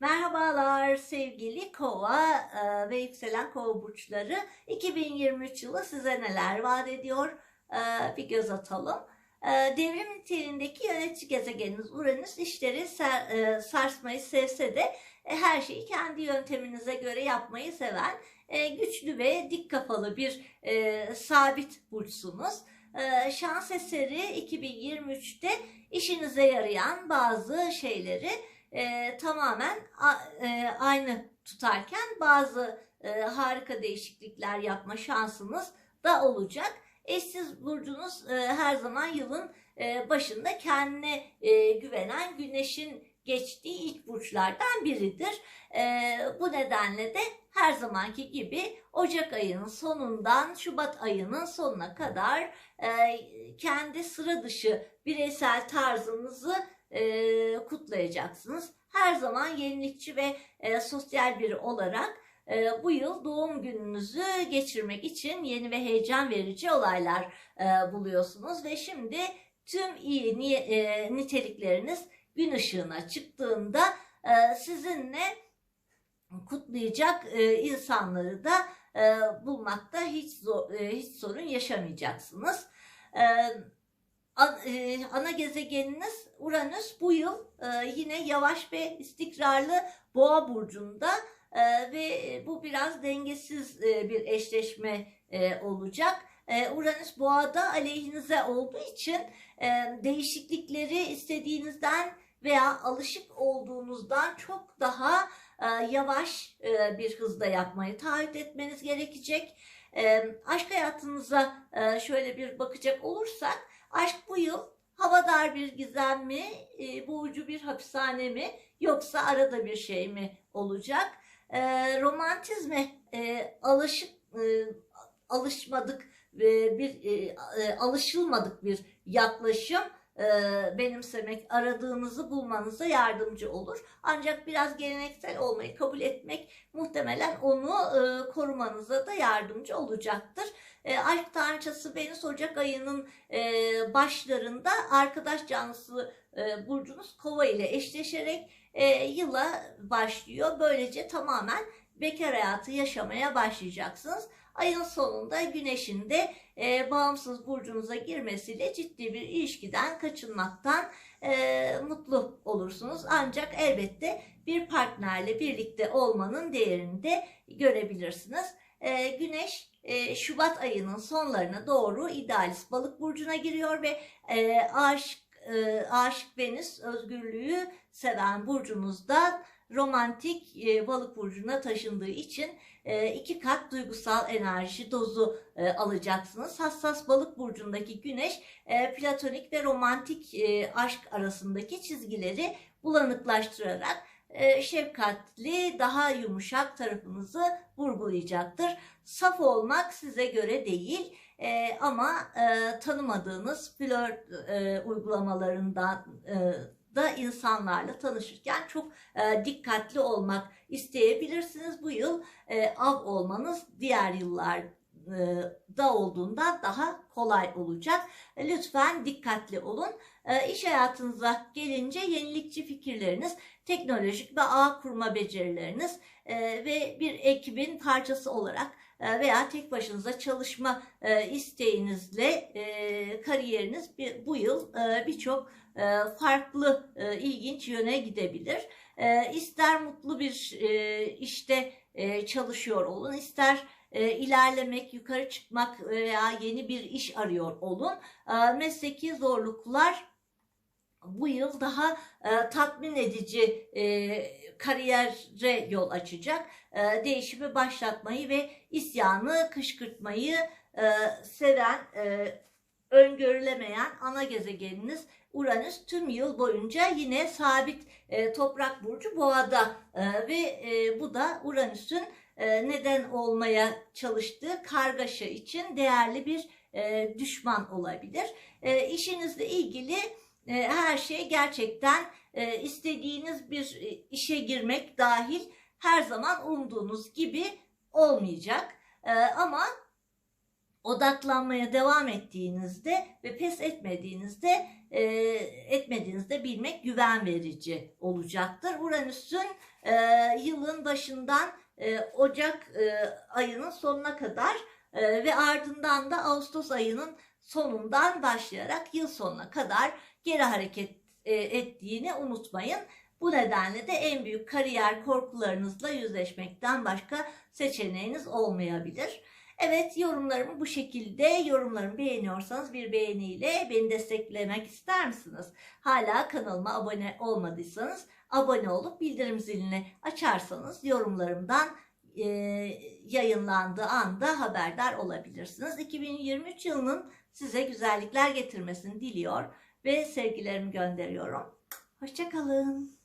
Merhabalar sevgili kova e, ve yükselen kova burçları. 2023 yılı size neler vaat ediyor? E, bir göz atalım. E, devrim niteliğindeki yönetici gezegeniniz Uranüs işleri sarsmayı sevse de her şeyi kendi yönteminize göre yapmayı seven güçlü ve dik kafalı bir sabit burçsunuz. Şans eseri 2023'te işinize yarayan bazı şeyleri e, tamamen a- e, aynı tutarken bazı e, harika değişiklikler yapma şansınız da olacak. Eşsiz burcunuz e, her zaman yılın e, başında kendine e, güvenen güneşin geçtiği ilk burçlardan biridir. E, bu nedenle de her zamanki gibi Ocak ayının sonundan Şubat ayının sonuna kadar e, kendi sıra dışı bireysel tarzınızı e, kutlayacaksınız. Her zaman yenilikçi ve e, sosyal biri olarak e, bu yıl doğum gününüzü geçirmek için yeni ve heyecan verici olaylar e, buluyorsunuz ve şimdi tüm iyi ni- e, nitelikleriniz gün ışığına çıktığında e, sizinle kutlayacak e, insanları da e, bulmakta hiç zor, e, hiç sorun yaşamayacaksınız. E, ana gezegeniniz Uranüs bu yıl e, yine yavaş ve istikrarlı Boğa burcunda e, ve bu biraz dengesiz e, bir eşleşme e, olacak. E, Uranüs Boğa'da aleyhinize olduğu için e, değişiklikleri istediğinizden veya alışık olduğunuzdan çok daha e, yavaş e, bir hızda yapmayı taahhüt etmeniz gerekecek. E, aşk hayatınıza e, şöyle bir bakacak olursak Aşk bu yıl havadar bir gizem mi, e, boğucu bir hapishane mi yoksa arada bir şey mi olacak? E, romantizme e, alışık e, alışmadık e, bir e, e, alışılmadık bir yaklaşım e, benimsemek aradığınızı bulmanıza yardımcı olur. Ancak biraz geleneksel olmayı kabul etmek muhtemelen onu e, korumanıza da yardımcı olacaktır. E, aşk tanrıçası Venüs Ocak ayının e, başlarında arkadaş canlısı e, burcunuz kova ile eşleşerek e, yıla başlıyor. Böylece tamamen bekar hayatı yaşamaya başlayacaksınız. Ayın sonunda güneşin de e, bağımsız burcunuza girmesiyle ciddi bir ilişkiden kaçınmaktan e, mutlu olursunuz. Ancak elbette bir partnerle birlikte olmanın değerini de görebilirsiniz. E, güneş e, Şubat ayının sonlarına doğru idealist balık burcuna giriyor ve e, aşk e, aşık Venüs özgürlüğü seven burcunuzda romantik balık burcuna taşındığı için iki kat duygusal enerji dozu alacaksınız. Hassas balık burcundaki güneş platonik ve romantik aşk arasındaki çizgileri bulanıklaştırarak şefkatli, daha yumuşak tarafınızı vurgulayacaktır. Saf olmak size göre değil e, ama e, tanımadığınız flört e, uygulamalarından e, da insanlarla tanışırken çok e, dikkatli olmak isteyebilirsiniz. Bu yıl e, av olmanız diğer yıllar e, da olduğunda daha kolay olacak. E, Lütfen dikkatli olun. E, İş hayatınıza gelince yenilikçi fikirleriniz, teknolojik ve ağ kurma becerileriniz e, ve bir ekibin parçası olarak e, veya tek başınıza çalışma e, isteğinizle e, kariyeriniz bu yıl e, birçok e, farklı e, ilginç yöne gidebilir. E, ister mutlu bir e, işte e, çalışıyor olun, ister e, ilerlemek, yukarı çıkmak veya yeni bir iş arıyor olun. E, mesleki zorluklar bu yıl daha e, tatmin edici e, kariyere yol açacak. E, değişimi başlatmayı ve isyanı kışkırtmayı e, seven, e, öngörülemeyen ana gezegeniniz Uranüs tüm yıl boyunca yine sabit e, toprak burcu boğada e, ve e, bu da Uranüs'ün e, neden olmaya çalıştığı kargaşa için değerli bir e, düşman olabilir. E, işinizle ilgili e, her şey gerçekten e, istediğiniz bir e, işe girmek dahil her zaman umduğunuz gibi olmayacak. E, ama odaklanmaya devam ettiğinizde ve pes etmediğinizde e, etmediğinizde bilmek güven verici olacaktır. Uranüs'ün e, yılın başından e, Ocak e, ayının sonuna kadar e, ve ardından da Ağustos ayının sonundan başlayarak yıl sonuna kadar geri hareket e, ettiğini unutmayın. Bu nedenle de en büyük kariyer korkularınızla yüzleşmekten başka seçeneğiniz olmayabilir. Evet yorumlarımı bu şekilde yorumlarımı beğeniyorsanız bir beğeniyle beni desteklemek ister misiniz? Hala kanalıma abone olmadıysanız abone olup bildirim zilini açarsanız yorumlarımdan e, yayınlandığı anda haberdar olabilirsiniz. 2023 yılının size güzellikler getirmesini diliyor ve sevgilerimi gönderiyorum. Hoşçakalın.